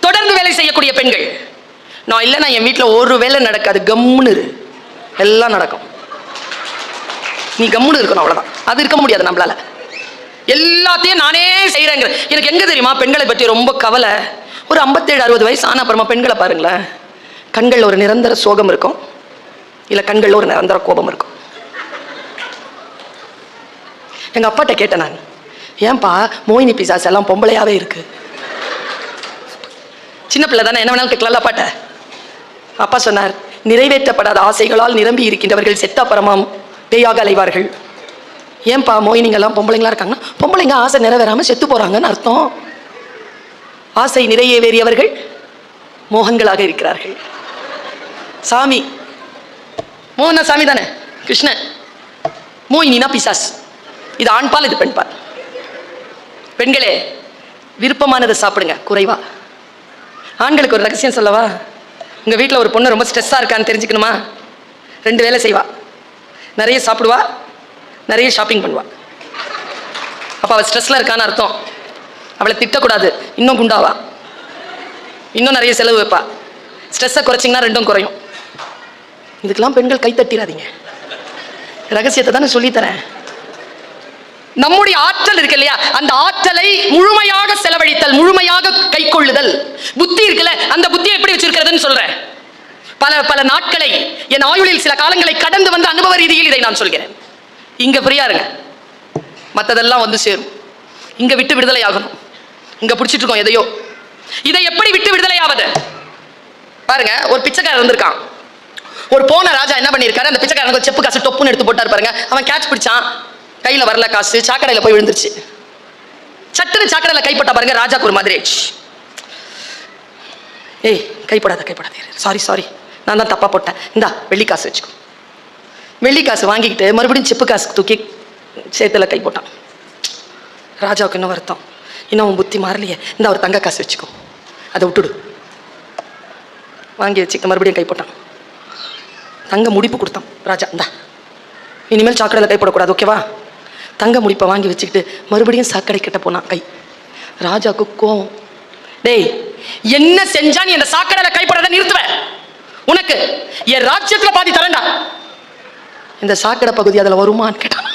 தொடர்ந்து வேலை செய்யக்கூடிய பெண்கள். நான் இல்லைன்னா என் வீட்டில் ஒரு வேலை நடக்காது. கம்முன்னு இரு. எல்லாம் நடக்கும். நீ கம்முன்னு இருக்கணும் அவ்வளவுதான். அது இருக்க முடியாது நம்மளால. எல்லாத்தையும் நானே செய்கிறேங்க எனக்கு எங்க தெரியுமா பெண்களை பற்றி ரொம்ப கவலை? ஒரு ஐம்பத்தேழு அறுபது வயசு ஆன அப்புறமா பெண்களை பாருங்களேன். கண்களில் ஒரு நிரந்தர சோகம் இருக்கும். இல்லை கண்களில் ஒரு நிரந்தர கோபம் இருக்கும். எங்க அப்பாட்ட கேட்டேன் நான். ஏன்பா மோயினி பிசாஸ் எல்லாம் பொம்பளையாவே இருக்கு. சின்ன பிள்ளை தானே என்ன வேணாலும் கேட்கலாம் பாட்ட அப்பா சொன்னார் நிறைவேற்றப்படாத ஆசைகளால் நிரம்பி இருக்கின்றவர்கள் செத்த பரமாம் பேயாக அலைவார்கள். ஏன்பா மோயினிங்கெல்லாம் பொம்பளைங்களா இருக்காங்கன்னா பொம்பளைங்க ஆசை நிறைவேறாமல் செத்து போகிறாங்கன்னு அர்த்தம். ஆசை நிறைவேறியவர்கள் மோகங்களாக இருக்கிறார்கள். சாமி மோகன சாமி தானே? கிருஷ்ணன். மோயினா பிசாஸ். இது ஆண்பால் இது பெண்பால். பெண்களே விருப்பமானதை சாப்பிடுங்க குறைவா. ஆண்களுக்கு ஒரு ரகசியம் சொல்லவா? உங்கள் வீட்டில் ஒரு பொண்ணு ரொம்ப ஸ்ட்ரெஸ்ஸாக இருக்கான்னு தெரிஞ்சுக்கணுமா? ரெண்டு வேலை செய்வா. நிறைய சாப்பிடுவா. நிறைய ஷாப்பிங் பண்ணுவா. அப்போ அவள் ஸ்ட்ரெஸ்ஸில் இருக்கான்னு அர்த்தம். அவளை திட்டக்கூடாது. இன்னும் குண்டாவா? இன்னும் நிறைய செலவு வைப்பா. ஸ்ட்ரெஸ்ஸை குறைச்சிங்கன்னா ரெண்டும் குறையும். இதுக்கெல்லாம் பெண்கள் கை தட்டிடாதீங்க ரகசியத்தை தானே சொல்லித்தரேன். நம்முடைய ஆற்றல் இருக்கு இல்லையா? அந்த ஆற்றலை முழுமையாக செலவழித்தல் முழுமையாக கை கொள்ளுதல் புத்தி இருக்குல்ல? அந்த புத்தியை எப்படி வச்சிருக்கிறதுன்னு சொல்றேன். பல பல நாட்களை என் ஆயுளில் சில காலங்களை கடந்து வந்த அனுபவ ரீதியில் இதை நான் சொல்கிறேன். இங்க ஃப்ரீயா இருங்க. மற்றதெல்லாம் வந்து சேரும். இங்க விட்டு விடுதலை ஆகணும். இங்க பிடிச்சிட்டு இருக்கோம் எதையோ. இதை எப்படி விட்டு விடுதலை ஆவது? பாருங்க ஒரு பிச்சைக்காரன் வந்திருக்கான். ஒரு போன ராஜா என்ன பண்ணியிருக்காரு? அந்த பிச்சைக்காரனுக்கு செப்பு காசு டொப்புன்னு எடுத்து போட்டார் பாருங்க. அவன் கேட்ச் பிடிச்சான். கையில் வரல காசு சாக்கடையில் போய் விழுந்துருச்சு. சட்டுன்னு சாக்கடையில் கைப்பட்ட பாருங்க ராஜாக்கு ஒரு மாதிரி ஆயிடுச்சு. ஏய் கைப்படாத கைப்படாத. சாரி சாரி நான் தான் தப்பாக போட்டேன். இந்தா வெள்ளி காசு வச்சுக்கோ. வெள்ளி காசு வாங்கிக்கிட்டு மறுபடியும் செப்பு காசு தூக்கி சேத்துல கை போட்டான். ராஜாவுக்கு இன்னும் வருத்தம். இன்னும் உன் புத்தி மாறலையே. இந்த ஒரு தங்க காசு வச்சுக்கோ. அதை விட்டுடு. வாங்கி வச்சுக்க மறுபடியும் கை போட்டான். தங்க முடிப்பு கொடுத்தான் ராஜா. இந்தா இனிமேல் சாக்கடையில் கைப்படக்கூடாது ஓகேவா தங்க முடிப்பை வாங்கி வச்சுக்கிட்டு மறுபடியும் சாக்கடை கிட்ட போனான் கை. ராஜாவுக்கு கோவம். டேய் என்ன செஞ்சா நீ அந்த சாக்கடையில் கை நிறுத்துவ? உனக்கு என் ராஜ்யத்துல பாதி தரேன்டா. இந்த சாக்கடை பகுதி அதுல வருமான்னு கேட்டான்.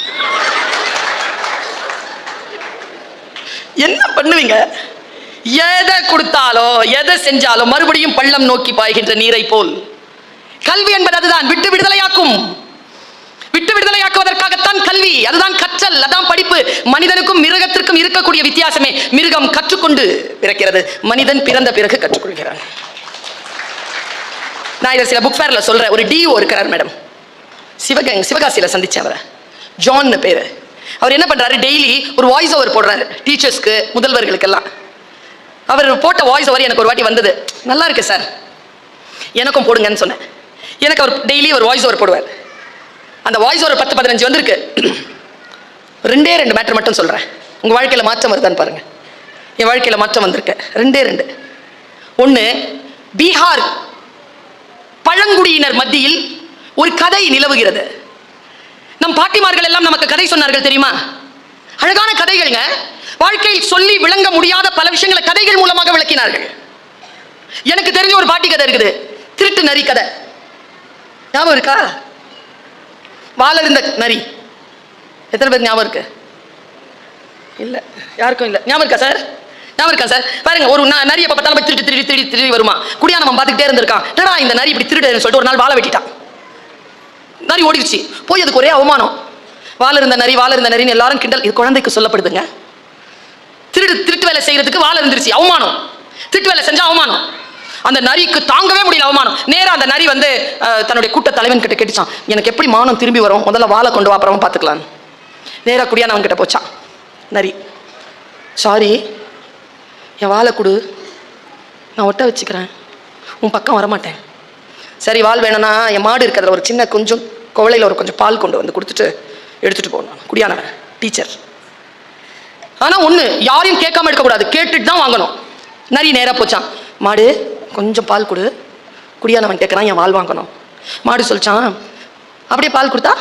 என்ன பண்ணுவீங்க? எதை கொடுத்தாலோ எதை செஞ்சாலோ மறுபடியும் பள்ளம் நோக்கி பாய்கின்ற நீரை போல். கல்வி என்பது அதுதான் விட்டு விடுதலையாக்கும். விட்டு விடுதலையாக்குவதற்காகத்தான் கல்வி. அதுதான் கற்றல் அதான் படிப்பு. மனிதனுக்கும் மிருகத்திற்கும் இருக்கக்கூடிய வித்தியாசமே. மிருகம் கற்றுக்கொண்டு பிறக்கிறது. மனிதன் பிறந்த பிறகு கற்றுக்கொள்கிறான். நான் இதை சில புக் ஃபேர்ல சொல்றேன். ஒரு டிஓ இருக்கிறார் மேடம் சிவகங் சிவகாசியில சந்திச்சேன் அவரை. ஜான்னு பேரு. அவர் என்ன பண்றாரு? டெய்லி ஒரு வாய்ஸ் ஓவர் போடுறாரு டீச்சர்ஸ்க்கு முதல்வர்களுக்கெல்லாம். அவர் போட்ட வாய்ஸ் ஓவர் எனக்கு ஒரு வாட்டி வந்தது. நல்லா இருக்கு சார். எனக்கும் போடுங்கன்னு சொன்னேன். எனக்கு அவர் டெய்லி ஒரு வாய்ஸ் ஓவர் போடுவார். அந்த வாய்ஸ் ஒரு பத்து பதினஞ்சு வந்திருக்கு. ரெண்டே ரெண்டு மேட்டர் மட்டும் சொல்கிறேன் உங்கள் வாழ்க்கையில் மாற்றம் வருதான்னு பாருங்கள் என் வாழ்க்கையில் மாற்றம் வந்திருக்கு. ரெண்டே ரெண்டு. ஒன்று பீகார் பழங்குடியினர் மத்தியில் ஒரு கதை நிலவுகிறது. நம் பாட்டிமார்கள் எல்லாம் நமக்கு கதை சொன்னார்கள் தெரியுமா? அழகான கதைகள்ங்க. வாழ்க்கையில் சொல்லி விளங்க முடியாத பல விஷயங்களை கதைகள் மூலமாக விளக்கினார்கள். எனக்கு தெரிஞ்ச ஒரு பாட்டி கதை இருக்குது. திருட்டு நரி கதை. ஞாபகம் இருக்கா? வாழ இருந்த நரி. எத்தனை பேர் ஞாபகம் இருக்கு? இல்ல யாருக்கும் இல்ல. ஞாபகம் இருக்கா சார்? ஞாபகம் இருக்கா சார்? பாருங்க ஒரு ந- நரி பார்த்தாலும் போய் திருட்டு திருடி திருடி திருடி வருமா? குடியா நம்ம பார்த்துக்கிட்டே இருந்திருக்கான். என்னடா இந்த நரி இப்படி திருடுன்னு சொல்லிட்டு ஒரு நாள் வாழை வெட்டிட்டான். நரி ஓடிடுச்சு. போய் அதுக்கு ஒரே அவமானம். வாழ இருந்த நரி வாழ இருந்த நரின்னு எல்லாரும் கிண்டல். இது குழந்தைக்கு சொல்லப்படுதுங்க. திருடு திருட்டு வேலை செய்யறதுக்கு வாழ இருந்துருச்சு. அவமானம். திருட்டு வேலை செஞ்சா அவமானம். அந்த நரிக்கு தாங்கவே முடியல அவமானம். நேராக அந்த நரி வந்து தன்னுடைய கூட்ட தலைவன் கிட்ட கேட்டுச்சான். எனக்கு எப்படி மானம் திரும்பி வரும்? முதல்ல வாழை கொண்டு வா அப்புறமா பார்த்துக்கலாம் நேராக குடியானவன் கிட்ட போச்சான். நரி சாரி என் வாழை கொடு. நான் ஒட்ட வச்சுக்கிறேன். உன் பக்கம் வரமாட்டேன். சரி வால் வேணும்னா என் மாடு இருக்கிறதுல ஒரு சின்ன கொஞ்சம் குவளையில் ஒரு கொஞ்சம் பால் கொண்டு வந்து கொடுத்துட்டு எடுத்துட்டு போகணும் குடியானவன் டீச்சர். ஆனால் ஒன்று யாரையும் கேட்காம எடுக்கக்கூடாது. கேட்டுட்டு தான் வாங்கணும். நரி நேராக போச்சான். மாடு கொஞ்சம் பால் கொடு. குடியானவன் கேட்குறான் என் வால் வாங்கணும். மாடு சொல்லிச்சான் அப்படியே பால் கொடுத்தா?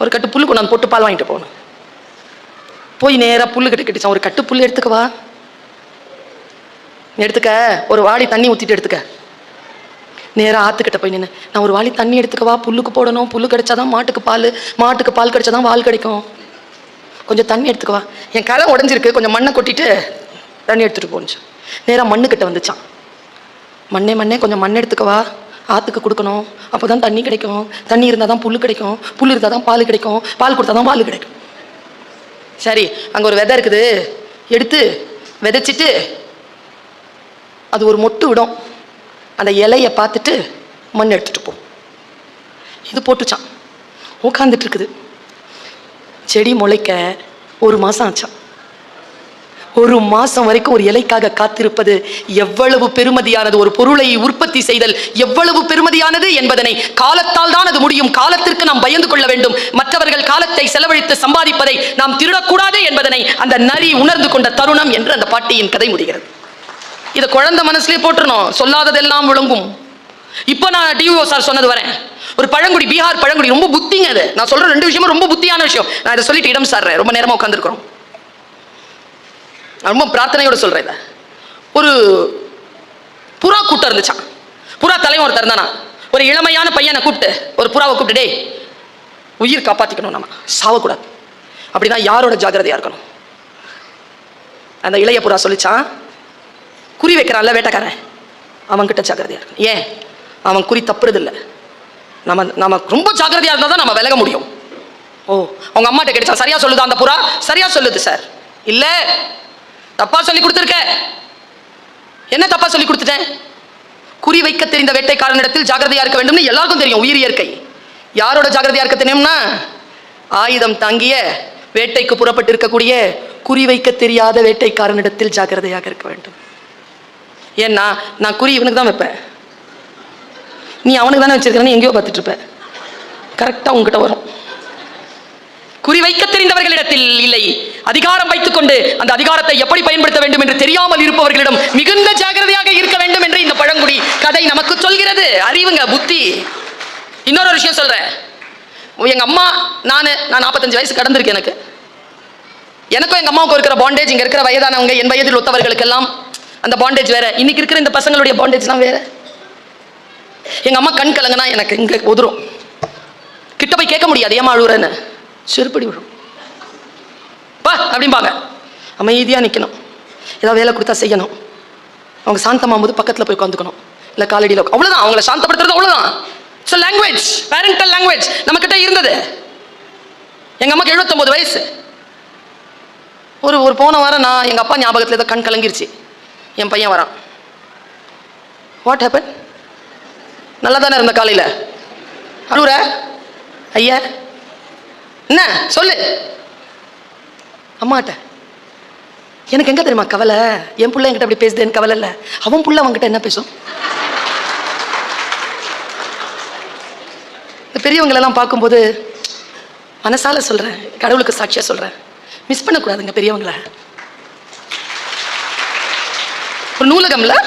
ஒரு கட்டு புல் கொண்டாந்து போட்டு பால் வாங்கிட்டு போகணும். போய் நேராக புல்லு கட்டு கட்டிச்சான். ஒரு கட்டு புல் எடுத்துக்கவா எடுத்துக்க. ஒரு வாடி தண்ணி ஊற்றிட்டு எடுத்துக்க. நேராக ஆற்றுக்கிட்ட போய் நின்று நான் ஒரு வாளி தண்ணி எடுத்துக்கவா புல்லுக்கு போடணும். புல்லு கிடைச்சாதான் மாட்டுக்கு பால். மாட்டுக்கு பால் கிடைச்சாதான் வால் கிடைக்கும். கொஞ்சம் தண்ணி எடுத்துக்கவா என் களை உடஞ்சிருக்கு. கொஞ்சம் மண்ணை கொட்டிட்டு தண்ணி எடுத்துகிட்டு போனுச்சு நேராக மண்ணுக்கிட்ட வந்துச்சான். மண்ணே மண்ணே கொஞ்சம் மண் எடுத்துக்கவா ஆற்றுக்கு கொடுக்கணும். அப்போ தான் தண்ணி கிடைக்கும். தண்ணி இருந்தால் தான் புல் கிடைக்கும். புல் இருந்தால் தான் பால் கிடைக்கும். பால் கொடுத்தா தான் பால் கிடைக்கும். சரி அங்கே ஒரு விதை இருக்குது. எடுத்து விதைச்சிட்டு அது ஒரு மொட்டு விடும். அந்த இலையை பார்த்துட்டு மண் எடுத்துட்டு போ. இது போட்டுச்சான். உட்காந்துட்டு இருக்குது. செடி முளைக்க ஒரு மாதம் ஆச்சான். ஒரு மாசம் வரைக்கும் ஒரு இலைக்காக காத்திருப்பது எவ்வளவு பெருமதியானது? ஒரு பொருளை உற்பத்தி செய்தல் எவ்வளவு பெருமதியானது என்பதனை காலத்தால் தான் அது முடியும். காலத்திற்கு நாம் பயந்து கொள்ள வேண்டும். மற்றவர்கள் காலத்தை செலவழித்து சம்பாதிப்பதை நாம் திருடக்கூடாது என்பதனை அந்த நரி உணர்ந்து கொண்ட தருணம் என்று அந்த பாட்டியின் கதை முடிகிறது. இதை குழந்தை மனசுலேயே போட்டுறணும். சொல்லாததெல்லாம் விளங்கும் இப்போ நான் டிஓ சார் சொன்னது வரேன். ஒரு பழங்குடி பீகார் பழங்குடி ரொம்ப புத்திங்க அது. நான் சொல்ற ரெண்டு விஷயமும் ரொம்ப புத்தியான விஷயம். நான் இதை சொல்லிட்டு இடம் சார் ரொம்ப நேரமாக உட்காந்துருக்கிறோம் ரொம்ப பிரார்த்தனையோட சொல்கிறேன் இதை. ஒரு புறா கூட்டம் இருந்துச்சான் புறா தலைவன் ஒருத்தர் இருந்தானா ஒரு இளமையான பையனை கூப்பிட்டு ஒரு புறாவை கூப்பிட்டு டேய் உயிர் காப்பாற்றிக்கணும் நம்ம சாவக்கூடாது. அப்படின்னா யாரோட ஜாகிரதையாக இருக்கணும்? அந்த இளைய புறா சொல்லிச்சான் குறி வைக்கிறான்ல வேட்டக்காரன். அவன்கிட்ட ஜாகிரதையாக இருக்கணும். ஏன்? அவன் குறி தப்புறதில்லை. நம்ம நம்ம ரொம்ப ஜாகிரதையாக இருந்தால் தான் நம்ம விலக முடியும். ஓ அவங்க அம்மாட்ட கிடைச்சா சரியா சொல்லுது அந்த புறா? சரியா சொல்லுது சார். இல்லை தப்பா சொல்லி கொடுத்துருக்க. என்ன தப்பா சொல்லி கொடுத்துட்டேன்? குறி வைக்க தெரிந்த வேட்டைக்காரனிடத்தில் ஜாகிரதையா இருக்க வேண்டும்னு எல்லாருக்கும் தெரியும் உயிர் இயற்கை. யாரோட ஜாகிரதையா இருக்க தெரியும்னா? ஆயுதம் தாங்கிய வேட்டைக்கு புறப்பட்டு இருக்கக்கூடிய குறி வைக்க தெரியாத வேட்டைக்காரனிடத்தில் ஜாக்கிரதையாக இருக்க வேண்டும். ஏன்னா நான் குறி இவனுக்கு தான் வைப்பேன். நீ அவனுக்கு தானே வச்சிருக்கிறேன்னு எங்கேயோ பார்த்துட்டு இருப்ப. கரெக்டாக உங்ககிட்ட வரும். குறிவைக்க தெரிந்தவர்களிடத்தில் இல்லை. அதிகாரம் வைத்துக்கொண்டு அந்த அதிகாரத்தை எப்படி பயன்படுத்த வேண்டும் என்று தெரியாமல் இருப்பவர்களிடம் மிகுந்த ஜாக்கிரதையாக இருக்க வேண்டும் என்று இந்த பழங்குடி கதை நமக்கு சொல்கிறது. அறிவுங்க புத்தி. இன்னொரு விஷயம் சொல்றேன். எங்க அம்மா நான் நான் நாற்பத்தஞ்சு வயசு கடந்திருக்கு எனக்கு. எனக்கும் எங்க அம்மாவுக்கு இருக்கிற பாண்டேஜ் இங்க இருக்கிற வயதானவங்க என் வயதில் ஒத்தவர்களுக்கெல்லாம் அந்த பாண்டேஜ் வேற. இன்னைக்கு இருக்கிற இந்த பசங்களுடைய பாண்டேஜ்லாம் வேற. எங்க அம்மா கண் கலங்கனா எனக்கு இங்க உதிரும். கிட்ட போய் கேட்க முடியாது ஏமா அழுகுறேன்னு செருப்படி விழும். பா அப்படிம்பாங்க. அமைதியாக நிற்கணும் ஏதாவது வேலை கொடுத்தா செய்யணும். அவங்க சாந்தமாகும் போது பக்கத்தில் போய் உட்காந்துக்கணும் இல்லை காலடியில் அவ்வளோதான் அவங்கள சாந்தப்படுத்துறது அவ்வளோதான் ஸோ லாங்குவேஜ் பேரண்டல் லாங்குவேஜ் நம்மக்கிட்ட இருந்தது. எங்கள் அம்மாக்கு 79 வயசு. ஒரு ஒரு போன வாரம் நான் எங்கள் அப்பா ஞாபகத்தில் ஏதோ கண் கலங்கிருச்சு. என் பையன் வரான். வாட் ஹேப்பன் நல்லா தானே இருந்த காலையில்? அழுகுற ஐயா? என்ன? சொல்லு. அம்மாட்ட. எனக்கு எங்க தெரியுமா கவலை? என் பிள்ளை என்கிட்ட அப்படி பேசுதேன்னு கவலை இல்லை. அவன் புள்ள அவன்கிட்ட என்ன பேசும்? இந்த பெரியவங்களெல்லாம் பார்க்கும்போது மனசால சொல்றேன் கடவுளுக்கு சாட்சியா சொல்றேன். மிஸ் பண்ணக்கூடாதுங்க பெரியவங்கள. ஒரு நூலகம்ல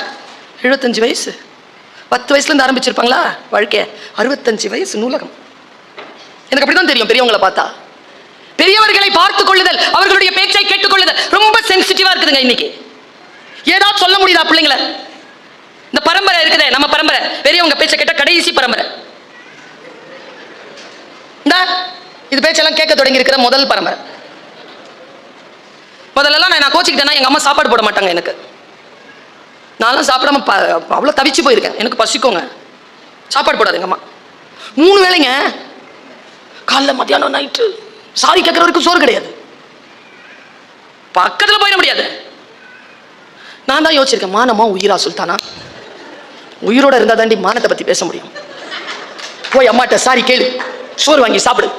எழுபத்தஞ்சு வயசு. பத்து வயசுல இருந்து ஆரம்பிச்சிருப்பாங்களா? வாழ்க்கை அறுபத்தஞ்சு வயசு நூலகம். எனக்கு அப்படிதான் தெரியும் பெரியவங்களை பார்த்தா. பெரியவர்களை பார்த்து கொள்ளுதல் அவர்களுடைய பேச்சை கேட்டுக்கொள்ளுதல் ரொம்ப சென்சிட்டிவா இருக்குதுங்க இன்னைக்கு. ஏதாவது சொல்ல முடியுதா பிள்ளைங்களை? இந்த பரம்பரை இருக்குதே நம்ம பரம்பரை. பெரியவங்க பேச்சை கேட்ட கடைசி பரம்பரை. இந்த இது பேச்செல்லாம் கேட்க தொடங்கி இருக்கிற முதல் பரம்பரை. முதல்லலாம் நான் நான் கோச்சிக்கிட்டேன்னா எங்கள் அம்மா சாப்பாடு போட மாட்டாங்க எனக்கு. நான்லாம் சாப்பிடாம அவ்வளோ தவிச்சு போயிருக்கேன். எனக்கு பசிக்கோங்க. சாப்பாடு போடாது எங்கள் அம்மா. மூணு வேளைங்க காலைல மத்தியானம் நைட்டு சாரி கேட்கறவருக்கு சோறு கிடையாது. பக்கத்தில் போயிட முடியாது. நான் தான் யோசிச்சிருக்கேன் மானமா உயிரா சுல்தானா? உயிரோட இருந்தால் தாண்டி மானத்தை பற்றி பேச முடியும். போய் அம்மாட்ட சாரி கேளு சோறு வாங்கி சாப்பிடு.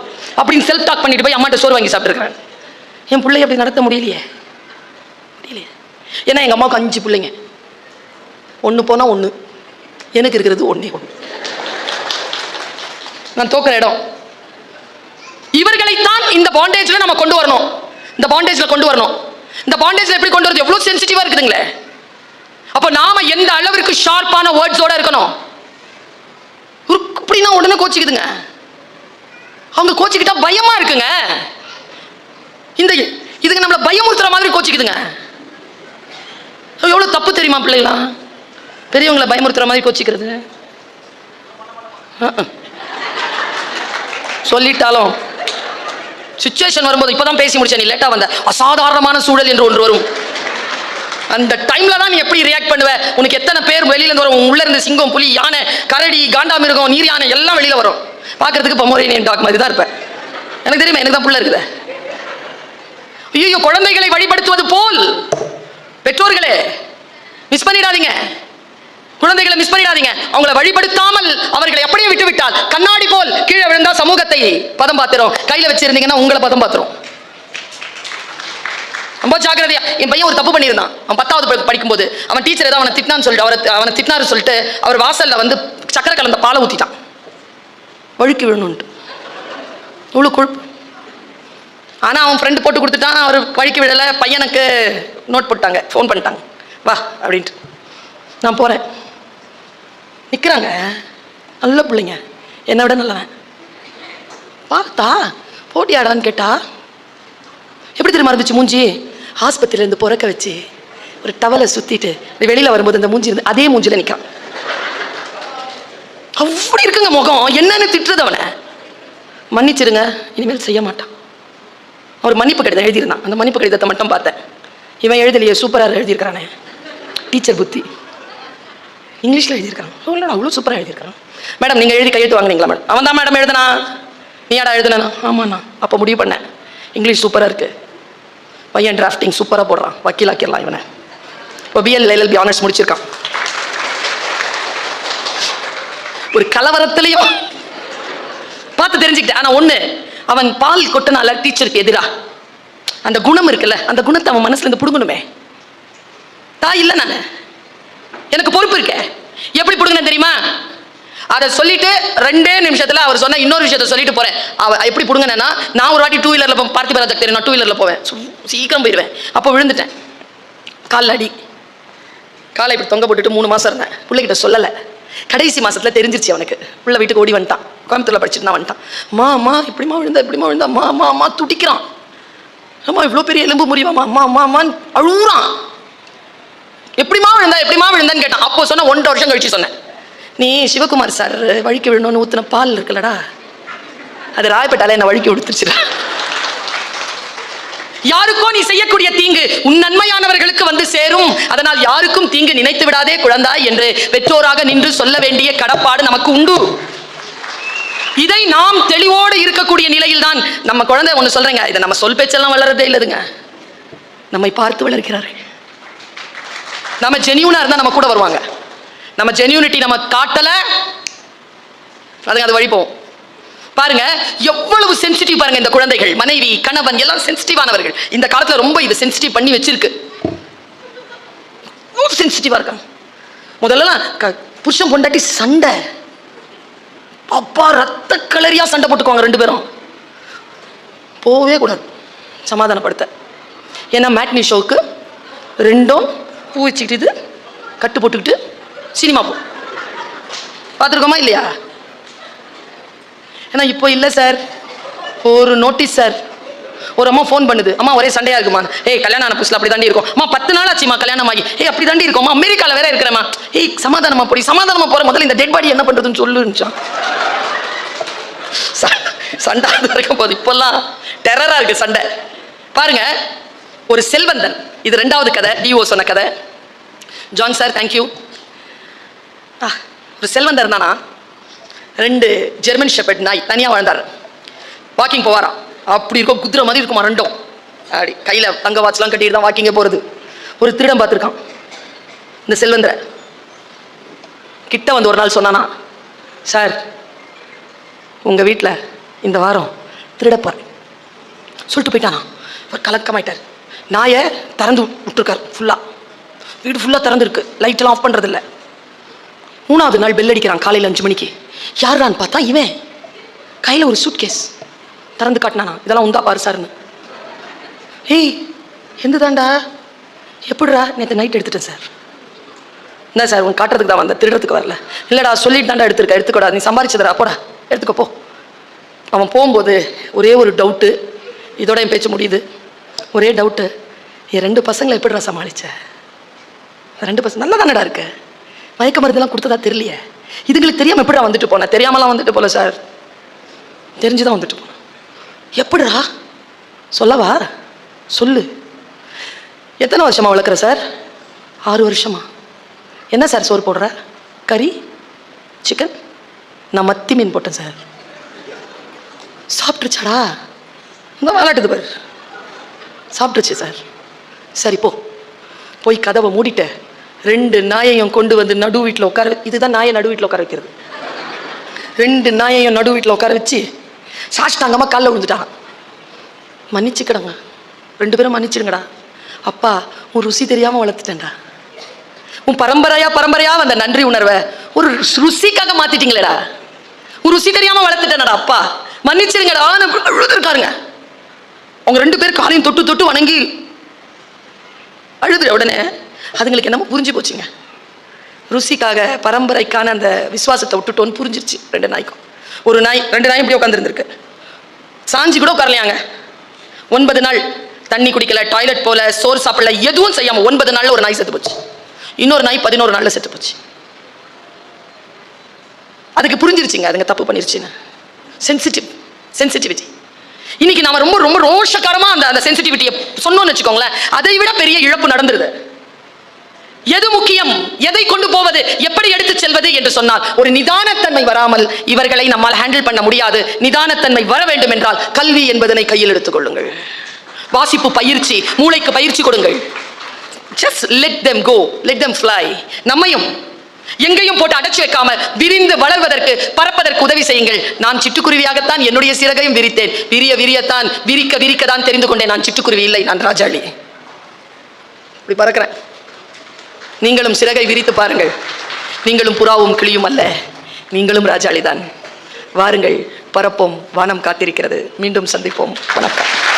அப்படின்னு செல்ஃப் டாக் பண்ணிட்டு போய் அம்மாட்ட சோறு வாங்கி சாப்பிட்டுருக்கிறேன். என் பிள்ளைய அப்படி நடத்த முடியலையே. முடியலையே. ஏன்னா எங்கள் அம்மாவுக்கு அஞ்சு பிள்ளைங்க. ஒன்று போனால் ஒன்று எனக்கு இருக்கிறது ஒன்றே ஒன்று நான் தோக்கிற இடம். இவர்களைத்தான் இந்த பாண்டேஜில் நம்ம கொண்டு வரணும். இந்த பாண்டேஜில் கொண்டு வரணும். இந்த பாண்டேஜில் எப்படி கொண்டு வரது? எவ்வளோ சென்சிட்டிவாக இருக்குதுங்களே. அப்போ நாம எந்த அளவிற்கு ஷார்ப்பான வேர்ட்ஸோட இருக்கணும்? இப்படின்னா அப்படின்னா உடனே கோச்சிக்குதுங்க. அவங்க கோச்சிக்கிட்டா பயமா இருக்குங்க. இந்த இதுங்க நம்மளை பயமுறுத்துற மாதிரி கோச்சிக்குதுங்க. எவ்வளோ தப்பு தெரியுமா பிள்ளைங்களா பெரியவங்களை பயமுறுத்துற மாதிரி கோச்சிக்கிறது. சொல்லிட்டாலும் சுச்சுவேஷன் வரும்போது இப்போதான் பேசி முடிச்சேன். நீ லேட்டாக வந்த. அசாதாரணமான சூழல் என்று ஒன்று வரும். அந்த டைம்ல தான் நீ எப்படி ரியாக்ட் பண்ணுவ? உனக்கு எத்தனை பேர் வெளியில இருந்து வரும்? உன் உள்ள இருந்து சிங்கம் புலி யானை கரடி காண்டாமிருகம் நீர் யானை எல்லாம் வெளியில வரும். பாக்குறதுக்கு பொம்மோரியன் டாக் மாதிரி தான் இருப்பேன் எனக்கு தெரியுமா எனக்கு தான் புள்ள இருக்குது. ஐயோ குழந்தைகளை வழிபடுத்துவது போல். பெற்றோர்களே மிஸ் பண்ணிடாதீங்க. குழந்தைகளை மிஸ் பண்ணிடாதீங்க. அவங்களை வழிபடுத்தாமல் அவர்களை எப்படியும் விட்டு விட்டால் கண்ணாடி போல் கீழே விழுந்தா சமூகத்தை பதம் பார்த்துரும். கையில வச்சிருந்தீங்கன்னா உங்களை பதம் பார்த்துரும். ரொம்ப ஜாக்கிரதையா. என் பையன் ஒரு தப்பு பண்ணியிருந்தான். அவன் பத்தாவது படிக்கும்போது. அவன் டீச்சர் ஏதோ அவனை திட்டினான்னு சொல்லிட்டு அவரை அவனை திட்டினாரு சொல்லிட்டு அவர் வாசல்ல வந்து சக்கரை கலந்த பாலை ஊத்திட்டான். வழுக்கி விழணுன்ட்டு இவ்வளோ கொழுப்பு. ஆனால் அவன் ஃப்ரெண்டு போட்டு கொடுத்துட்டான். அவர் வழுக்கி விழலை பையனுக்கு நோட் போட்டாங்க. ஃபோன் பண்ணிட்டாங்க. வா அப்படின்ட்டு. நான் போகிறேன் நிற்கிறாங்க நல்ல பிள்ளைங்க. என்னை விட நல்லவன். பார்த்தா போட்டியாடான்னு கேட்டா எப்படி தெரியுமா இருந்துச்சு மூஞ்சி? ஆஸ்பத்திரியிலேருந்து பிறக்க வச்சு ஒரு டவலை சுற்றிட்டு வெளியில் வரும்போது அந்த மூஞ்சி இருந்து அதே மூஞ்சியில் நிற்கிறான் அப்படி இருக்குங்க முகம். என்னன்னு திட்டுறது அவனை. மன்னிச்சிருங்க இனிமேல் செய்ய மாட்டான். அவர் மன்னிப்பு கடிதம் எழுதியிருந்தான். அந்த மன்னிப்பு கடிதத்தை மட்டும் பார்த்தேன். இவன் எழுதலையே சூப்பராக எழுதியிருக்கிறானே. டீச்சர் புத்தி. இங்கிலீஷில் எழுதியிருக்கான் அவ்வளோ அவ்வளோ சூப்பராக எழுதியிருக்கான் மேடம் நீங்கள் எழுதி கையெழுத்து வாங்கினீங்களா மேடம் அவன் தான் மேடம் எழுதுனா நீயாடா எழுதுனா ஆமாண்ணா. அப்போ முடிவு பண்ணேன் இங்கிலீஷ் சூப்பராக இருக்குது பையன் டிராஃப்டிங் சூப்பராக போடுறான். வக்கீலாக்கிடலாம் இவனை. இப்போ பிஎல் எல்எல்பி ஆனர்ஸ் முடிச்சிருக்கான். ஒரு கலவரத்திலையும் பார்த்து தெரிஞ்சுக்கிட்டேன். ஆனால் ஒன்று அவன் பால் கொட்டினால டீச்சருக்கு எதிரா. அந்த குணம் இருக்குல்ல அந்த குணத்தை அவன் மனசுலேருந்து இருந்து தாய் இல்லை நான். எனக்கு பொறுப்பு இருக்கே. எப்படி புடுங்கினேன் தெரியுமா? அதை சொல்லிட்டு ரெண்டே நிமிஷத்துல அவர் சொன்ன இன்னொரு விஷயத்த சொல்லிட்டு போறேன். அவ எப்படி புடுங்கினேன்னா நான் ஒரு வாட்டி டூ வீலர்ல பார்த்திப ராஜா தெரியும் நான் டூ வீலர்ல போவேன் சீக்கிரம் போயிடுவேன் அப்போ விழுந்துட்டேன். காலில் அடி. காலை இப்படி தொங்க போட்டுட்டு மூணு மாசம் இருந்தேன். பிள்ளைகிட்ட சொல்லலை. கடைசி மாசத்துல தெரிஞ்சிருச்சு அவனுக்கு. உள்ள வீட்டுக்கு ஓடி வந்துட்டான். கோயம்புத்தூர்ல படிச்சுட்டு நான் வந்துட்டான். மா அம்மா இப்படிமா விழுந்தா இப்படிமா விழுந்தா? மா அம்மா அம்மா துடிக்கிறான். அம்மா இவ்வளோ பெரிய எலும்பு முறிவாமா அம்மா அம்மா அம்மான்னு அழுகுறான். எப்படிமா விழுந்தா எப்படிமா விழுந்தான்னு கேட்டான். அப்போ சொன்ன ஒன்றரை வருஷம் கழிச்சு சொன்னேன். நீ சிவகுமார் சார் வழுக்கி விழணும்னு ஊத்துன பால் இருக்குல்லடா. அது ராயப்பேட்டால என்ன வழுக்கி விடுத்துருச்சுடா யாருக்கோ நீ செய்யக்கூடிய தீங்கு உன் நன்மையானவர்களுக்கு வந்து சேரும். அதனால் யாருக்கும் தீங்கு நினைத்து விடாதே குழந்தாய் என்று பெற்றோராக நின்று சொல்ல வேண்டிய கடப்பாடு நமக்கு உண்டு. இதை நாம் தெளிவோடு இருக்கக்கூடிய நிலையில் தான் நம்ம குழந்தை ஒன்று சொல்றேங்க. இதை நம்ம சொல் பேச்செல்லாம் வளரதே இல்லதுங்க. நம்மை பார்த்து வளர்க்கிறார்கள். நம்ம ஜெனியூனா இருந்தா நம்ம கூட வருவாங்க. நம்ம ஜெனியூனிட்டி நம்ம காட்டல. அதுங்க அது வழி போகும். பாருங்க எவ்வளவு சென்சிட்டிவ் பாருங்க இந்த குழந்தைகள். மனைவி கணவன் எல்லாம் சென்சிட்டிவானவர்கள் இந்த காலத்துல ரொம்ப இது சென்சிட்டிவ் பண்ணி வச்சிருக்கு. சென்சிட்டிவா இருக்காங்க. முதல்லலாம் க- புருஷன் பொண்டாட்டி சண்டை. அப்பா ரத்த கலரியா சண்டை போட்டுக்குவாங்க ரெண்டு பேரும். போகவே கூடாது. சமாதானப்படுத்த. ஏன்னா மேட்னி ஷோக்கு ரெண்டும் பூ வச்சுக்கிட்டு இது கட்டு போட்டுக்கிட்டு சினிமா போ. பார்த்துருக்கோமா இல்லையா? ஏன்னா இப்போ இல்லை சார். ஒரு நோட்டீஸ் சார். ஒரு அம்மா ஃபோன் பண்ணுது. அம்மா ஒரே சண்டையாக இருக்குமா? ஏய் கல்யாணம் ஆன புதுசில் அப்படி தாண்டி இருக்கும். அம்மா பத்து நாள் ஆச்சுமா கல்யாணம் ஆகி? ஏய் அப்படி தாண்டி இருக்கும்மா அமெரிக்காவில் வேற இருக்கிறேம்மா. ஏய் சமாதானமா போடி. சமாதானமாக போகிற முதல்ல இந்த டெட் பாடி என்ன பண்ணுறதுன்னு சொல்லுச்சான் சண்டை அது வரைக்கும் போது இப்போல்லாம் டெரராக இருக்கு சண்டை. பாருங்க. ஒரு செல்வந்தன். இது ரெண்டாவது கதை டிஓ சொன்ன கதை. ஜான் சார் தேங்க்யூ ஒரு செல்வந்தர் இருந்தானா? ரெண்டு ஜெர்மன் ஷெப்பர்ட் நாய் தனியாக வாழ்ந்தார் வாக்கிங் போவாராம். அப்படி இருக்கும் குதிரை மாதிரி இருக்குமா ரெண்டும். அப்படி கையில் தங்க வாட்ச்லாம் கட்டிட்டு தான் வாக்கிங்கே போகிறது ஒரு திருடம் பார்த்துருக்கான். இந்த செல்வந்தரை. கிட்ட வந்து ஒரு நாள் சொன்னானா சார் உங்கள் வீட்டில் இந்த வாரம் திருடப்பார். சொல்லிட்டு போயிட்டானா. ஒரு கலக்கமாயிட்டார். நாயை திறந்து விட்டுருக்கார் ஃபுல்லாக வீடு ஃபுல்லாக திறந்துருக்கு. லைட்டெல்லாம் ஆஃப் பண்ணுறதில்ல மூணாவது நாள் பெல் அடிக்கிறான் காலையில் அஞ்சு மணிக்கு. யாருடான்னு பார்த்தா இவன். கையில் ஒரு சூட் கேஸ் திறந்து காட்டினானா. இதெல்லாம் உந்தா பாரு சார்னு ஏய் எந்த தாண்டா எப்படிடா? நேற்று நைட் எடுத்துட்டேன் சார் என்ன சார் உன் காட்டுறதுக்கு தான் வந்தேன் திருடுறதுக்கு வரல. இல்லைடா சொல்லிட்டு தாண்டா எடுத்துருக்க. நீ சம்பாரிச்சதுடா. போடா. எடுத்துக்கப்போ அவன் போகும்போது ஒரே ஒரு டவுட்டு இதோட என் பேச்சு முடியுது. ஒரே டவுட்டு என் ரெண்டு பசங்களை எப்படிடா சமாளிச்ச? ரெண்டு பசங்க நல்லா தானடா இருக்கு? மயக்க மருந்தெல்லாம் கொடுத்ததா தெரியலையே. இதுங்களுக்கு தெரியாமல் எப்படிடா வந்துட்டு போனேன் தெரியாமலாம் வந்துட்டு போல சார் தெரிஞ்சுதான் வந்துட்டு போனேன் எப்படிடா? சொல்லவா? சொல்லு. எத்தனை வருஷமா வளர்க்குற சார் ஆறு வருஷமா. என்ன சார் சோறு போடுற? கறி? சிக்கன் நான் மத்தி மீன் போட்டேன் சார் சாப்பிட்டுருச்சாடா? இந்த விளாட்டுது பாரு. சாப்பிட்டுச்சு சார். சரி போ. போய் கதவை மூடிட்ட ரெண்டு நாயையும் கொண்டு வந்து நடு வீட்டில் உட்கார இதுதான் நாயை நடு வீட்டில் உட்கார வைக்கிறது. ரெண்டு நாயையும் நடு வீட்டில் உட்கார வச்சு சாஷ்டாங்கமாக காலில் விழுந்துட்டான். மன்னிச்சுக்கடங்க. ரெண்டு பேரும் மன்னிச்சிடுங்கடா. அப்பா உன் ருசி தெரியாமல் வளர்த்துட்டேன்டா. உன் பரம்பரையா பரம்பரையா வந்த நன்றி உணர்வை ஒரு ருசிக்காக மாத்திட்டீங்களேடா. உன் ருசி தெரியாமல் வளர்த்துட்டேனடா அப்பா. மன்னிச்சிருங்கடா அழுதுருக்காருங்க அவங்க ரெண்டு பேர் காலையும் தொட்டு தொட்டு வணங்கி அழுதுற உடனே அதுங்களுக்கு என்னமோ புரிஞ்சு போச்சுங்க. ருசிக்காக பரம்பரைக்கான அந்த விசுவாசத்தை விட்டுட்டோன்னு புரிஞ்சிருச்சு ரெண்டு நாய்க்கும். ஒரு நாய் ரெண்டு நாயும் இப்படி உட்காந்துருந்துருக்கு சாஞ்சி கூட உட்காரலையாங்க. ஒன்பது நாள் தண்ணி குடிக்கல டாய்லெட் போல சோறு சாப்பிடல எதுவும் செய்யாம ஒன்பது நாள்ல ஒரு நாய் செத்து போச்சு. இன்னொரு நாய் பதினோரு நாள்ல செத்து போச்சு. அதுக்கு புரிஞ்சிருச்சுங்க அதுங்க தப்பு பண்ணிருச்சுன்னு. சென்சிட்டிவ் சென்சிட்டிவிட்டி இன்னைக்கு நாம ரொம்ப ரொம்ப ரோஷக்காரமா அந்த அந்த சென்சிட்டிவிட்டியை சொன்னோம்னு வச்சுக்கோங்களேன். அதை விட பெரிய இழப்பு நடந்துருது. எது முக்கியம்? எதை கொண்டு போவது? எப்படி எடுத்து செல்வது என்று சொன்னால் ஒரு நிதானத்தன்மை வராமல் இவர்களை நம்மால் ஹேண்டில் பண்ண முடியாது. நிதானத்தன்மை வர வேண்டும் என்றால் கல்வி என்பதனை கையில் எடுத்துக் கொள்ளுங்கள். வாசிப்பு பயிற்சி மூளைக்கு பயிற்சி கொடுங்கள். Just let them go let them fly நம்மையும் எங்கேயும் போட்டு அடைச்சு வைக்காம விரிந்து வளர்வதற்கு பறப்பதற்கு உதவி செய்யுங்கள். நான் சிட்டுக்குருவியாகத்தான் என்னுடைய சிறகையும் விரித்தேன். விரிய விரியத்தான் விரிக்க விரிக்க தான் தெரிந்து கொண்டேன். நான் சிட்டுக்குருவி இல்லை நான் ராஜாளி. இப்படி பறக்கிறேன். நீங்களும் சிறகை விரித்து பாருங்கள். நீங்களும் புறாவும் கிளியும் அல்ல. நீங்களும் ராஜாளிதான். வாருங்கள் பரப்போம் வானம் காத்திருக்கிறது. மீண்டும் சந்திப்போம். வணக்கம்.